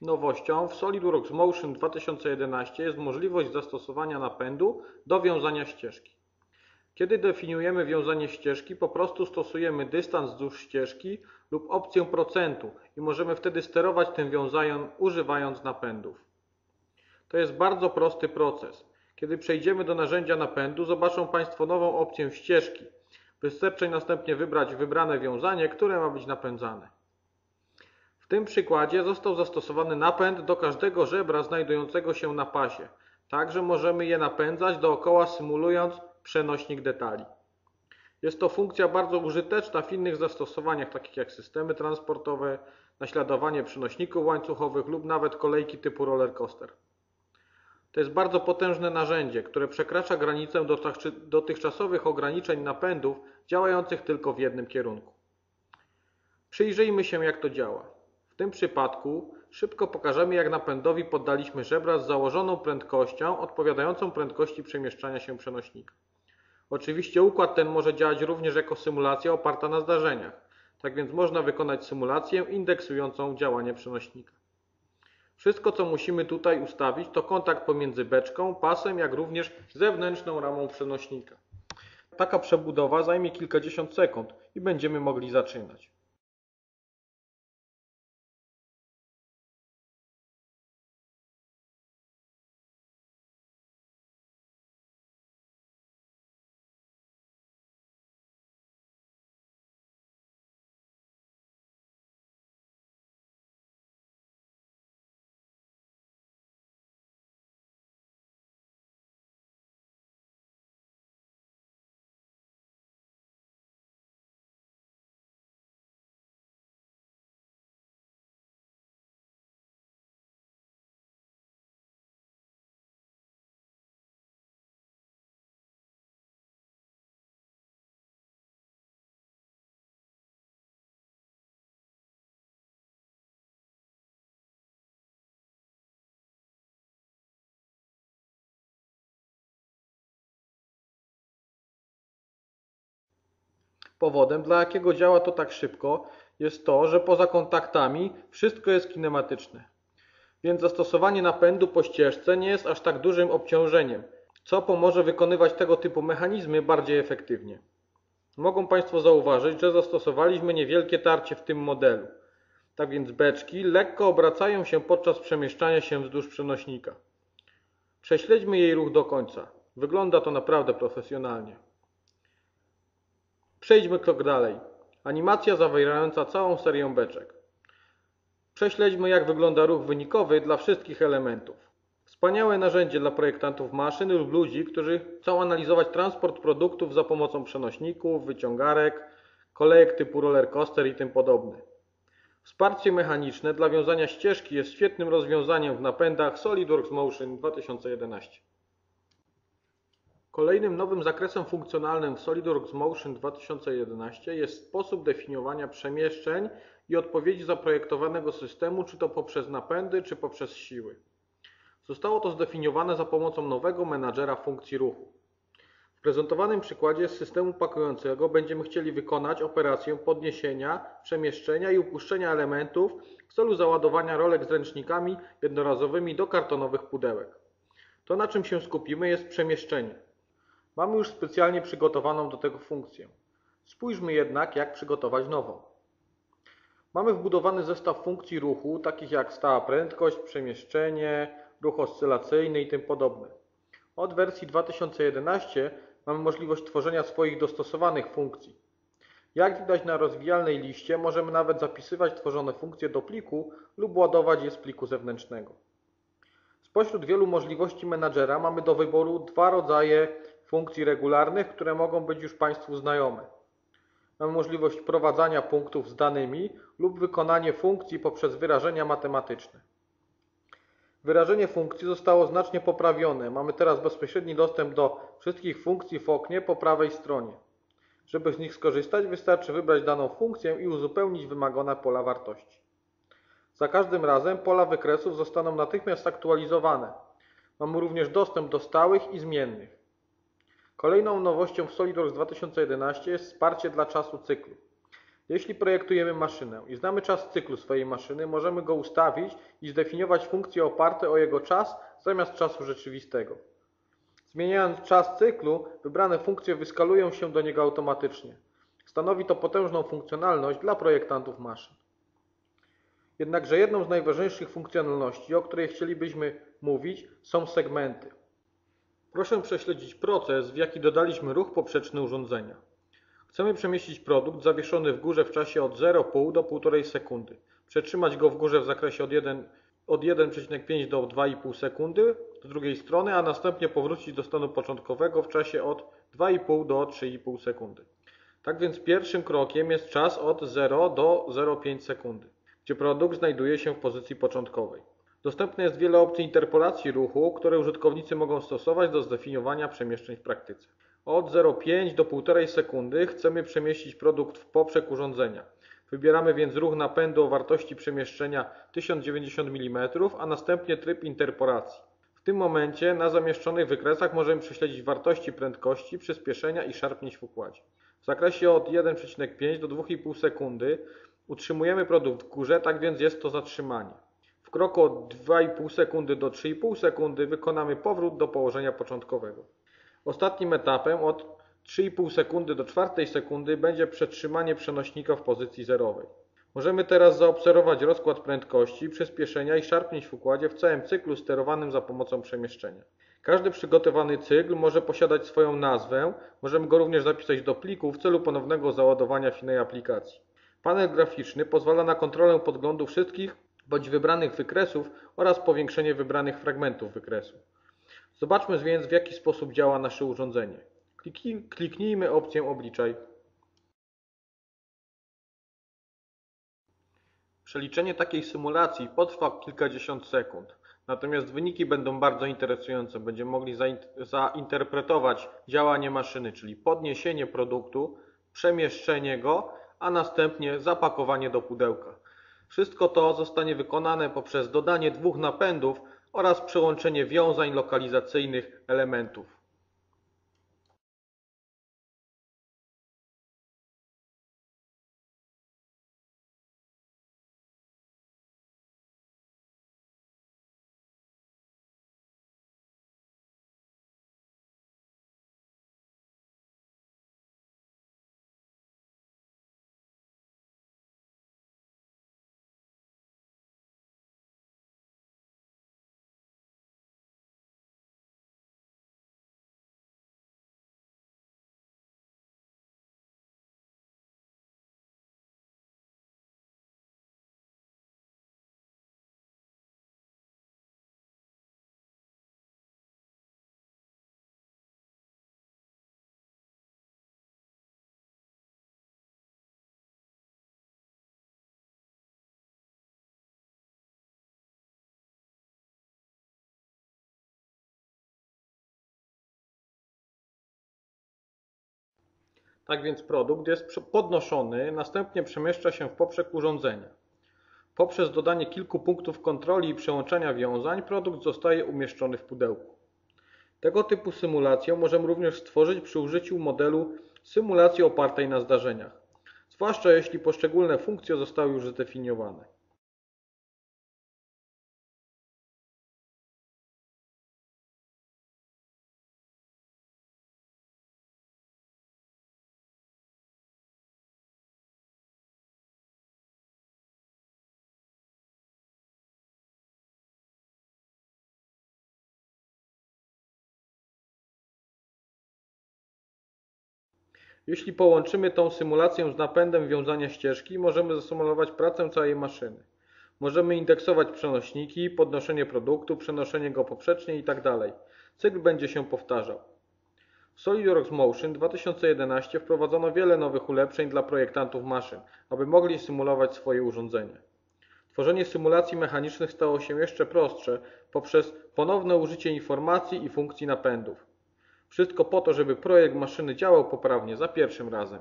Nowością w SolidWorks Motion 2011 jest możliwość zastosowania napędu do wiązania ścieżki. Kiedy definiujemy wiązanie ścieżki, po prostu stosujemy dystans wzdłuż ścieżki lub opcję procentu i możemy wtedy sterować tym wiązaniem używając napędów. To jest bardzo prosty proces. Kiedy przejdziemy do narzędzia napędu, zobaczą Państwo nową opcję ścieżki. Wystarczy następnie wybrać wybrane wiązanie, które ma być napędzane. W tym przykładzie został zastosowany napęd do każdego żebra znajdującego się na pasie, tak że możemy je napędzać dookoła symulując przenośnik detali. Jest to funkcja bardzo użyteczna w innych zastosowaniach, takich jak systemy transportowe, naśladowanie przenośników łańcuchowych lub nawet kolejki typu rollercoaster. To jest bardzo potężne narzędzie, które przekracza granicę dotychczasowych ograniczeń napędów działających tylko w jednym kierunku. Przyjrzyjmy się jak to działa. Tym przypadku szybko pokażemy jak napędowi poddaliśmy żebra z założoną prędkością odpowiadającą prędkości przemieszczania się przenośnika. Oczywiście układ ten może działać również jako symulacja oparta na zdarzeniach. Tak więc można wykonać symulację indeksującą działanie przenośnika. Wszystko co musimy tutaj ustawić to kontakt pomiędzy beczką, pasem jak również zewnętrzną ramą przenośnika. Taka przebudowa zajmie kilkadziesiąt sekund i będziemy mogli zaczynać. Powodem, dla jakiego działa to tak szybko, jest to, że poza kontaktami wszystko jest kinematyczne. Więc zastosowanie napędu po ścieżce nie jest aż tak dużym obciążeniem, co pomoże wykonywać tego typu mechanizmy bardziej efektywnie. Mogą Państwo zauważyć, że zastosowaliśmy niewielkie tarcie w tym modelu. Tak więc beczki lekko obracają się podczas przemieszczania się wzdłuż przenośnika. Prześledźmy jej ruch do końca. Wygląda to naprawdę profesjonalnie. Przejdźmy krok dalej. Animacja zawierająca całą serię beczek. Prześledźmy jak wygląda ruch wynikowy dla wszystkich elementów. Wspaniałe narzędzie dla projektantów maszyn lub ludzi, którzy chcą analizować transport produktów za pomocą przenośników, wyciągarek, kolejek typu rollercoaster i tym podobne. Wsparcie mechaniczne dla wiązania ścieżki jest świetnym rozwiązaniem w napędach SolidWorks Motion 2011. Kolejnym nowym zakresem funkcjonalnym w SolidWorks Motion 2011 jest sposób definiowania przemieszczeń i odpowiedzi zaprojektowanego systemu, czy to poprzez napędy, czy poprzez siły. Zostało to zdefiniowane za pomocą nowego menadżera funkcji ruchu. W prezentowanym przykładzie z systemu pakującego będziemy chcieli wykonać operację podniesienia, przemieszczenia i upuszczenia elementów w celu załadowania rolek z ręcznikami jednorazowymi do kartonowych pudełek. To na czym się skupimy jest przemieszczenie. Mamy już specjalnie przygotowaną do tego funkcję. Spójrzmy jednak, jak przygotować nową. Mamy wbudowany zestaw funkcji ruchu, takich jak stała prędkość, przemieszczenie, ruch oscylacyjny i tym podobne. Od wersji 2011 mamy możliwość tworzenia swoich dostosowanych funkcji. Jak widać na rozwijalnej liście, możemy nawet zapisywać tworzone funkcje do pliku lub ładować je z pliku zewnętrznego. Spośród wielu możliwości menadżera mamy do wyboru dwa rodzaje funkcji regularnych, które mogą być już Państwu znajome. Mamy możliwość wprowadzania punktów z danymi lub wykonanie funkcji poprzez wyrażenia matematyczne. Wyrażenie funkcji zostało znacznie poprawione. Mamy teraz bezpośredni dostęp do wszystkich funkcji w oknie po prawej stronie. Żeby z nich skorzystać, wystarczy wybrać daną funkcję i uzupełnić wymagane pola wartości. Za każdym razem pola wykresów zostaną natychmiast aktualizowane. Mamy również dostęp do stałych i zmiennych. Kolejną nowością w SolidWorks 2011 jest wsparcie dla czasu cyklu. Jeśli projektujemy maszynę i znamy czas cyklu swojej maszyny, możemy go ustawić i zdefiniować funkcje oparte o jego czas zamiast czasu rzeczywistego. Zmieniając czas cyklu, wybrane funkcje wyskalują się do niego automatycznie. Stanowi to potężną funkcjonalność dla projektantów maszyn. Jednakże jedną z najważniejszych funkcjonalności, o której chcielibyśmy mówić, są segmenty. Proszę prześledzić proces, w jaki dodaliśmy ruch poprzeczny urządzenia. Chcemy przemieścić produkt zawieszony w górze w czasie od 0,5 do 1,5 sekundy. Przetrzymać go w górze w zakresie od 1 od 1,5 do 2,5 sekundy z drugiej strony, a następnie powrócić do stanu początkowego w czasie od 2,5 do 3,5 sekundy. Tak więc pierwszym krokiem jest czas od 0 do 0,5 sekundy, gdzie produkt znajduje się w pozycji początkowej. Dostępne jest wiele opcji interpolacji ruchu, które użytkownicy mogą stosować do zdefiniowania przemieszczeń w praktyce. Od 0,5 do 1,5 sekundy chcemy przemieścić produkt w poprzek urządzenia. Wybieramy więc ruch napędu o wartości przemieszczenia 1090 mm, a następnie tryb interpolacji. W tym momencie na zamieszczonych wykresach możemy prześledzić wartości prędkości, przyspieszenia i szarpnięć w układzie. W zakresie od 1,5 do 2,5 sekundy utrzymujemy produkt w górze, tak więc jest to zatrzymanie. W kroku od 2,5 sekundy do 3,5 sekundy wykonamy powrót do położenia początkowego. Ostatnim etapem od 3,5 sekundy do 4 sekundy będzie przetrzymanie przenośnika w pozycji zerowej. Możemy teraz zaobserwować rozkład prędkości, przyspieszenia i szarpnięć w układzie w całym cyklu sterowanym za pomocą przemieszczenia. Każdy przygotowany cykl może posiadać swoją nazwę, możemy go również zapisać do pliku w celu ponownego załadowania w innej aplikacji. Panel graficzny pozwala na kontrolę podglądu wszystkich bądź wybranych wykresów oraz powiększenie wybranych fragmentów wykresu. Zobaczmy więc w jaki sposób działa nasze urządzenie. Kliknijmy opcję Obliczaj. Przeliczenie takiej symulacji potrwa kilkadziesiąt sekund. Natomiast wyniki będą bardzo interesujące. Będziemy mogli zainterpretować działanie maszyny, czyli podniesienie produktu, przemieszczenie go, a następnie zapakowanie do pudełka. Wszystko to zostanie wykonane poprzez dodanie dwóch napędów oraz przełączenie wiązań lokalizacyjnych elementów. Tak więc produkt jest podnoszony, następnie przemieszcza się w poprzek urządzenia. Poprzez dodanie kilku punktów kontroli i przełączania wiązań produkt zostaje umieszczony w pudełku. Tego typu symulację możemy również stworzyć przy użyciu modelu symulacji opartej na zdarzeniach, zwłaszcza jeśli poszczególne funkcje zostały już zdefiniowane. Jeśli połączymy tą symulację z napędem wiązania ścieżki, możemy zasymulować pracę całej maszyny. Możemy indeksować przenośniki, podnoszenie produktu, przenoszenie go poprzecznie itd. Cykl będzie się powtarzał. W SolidWorks Motion 2011 wprowadzono wiele nowych ulepszeń dla projektantów maszyn, aby mogli symulować swoje urządzenie. Tworzenie symulacji mechanicznych stało się jeszcze prostsze poprzez ponowne użycie informacji i funkcji napędów. Wszystko po to, żeby projekt maszyny działał poprawnie za pierwszym razem.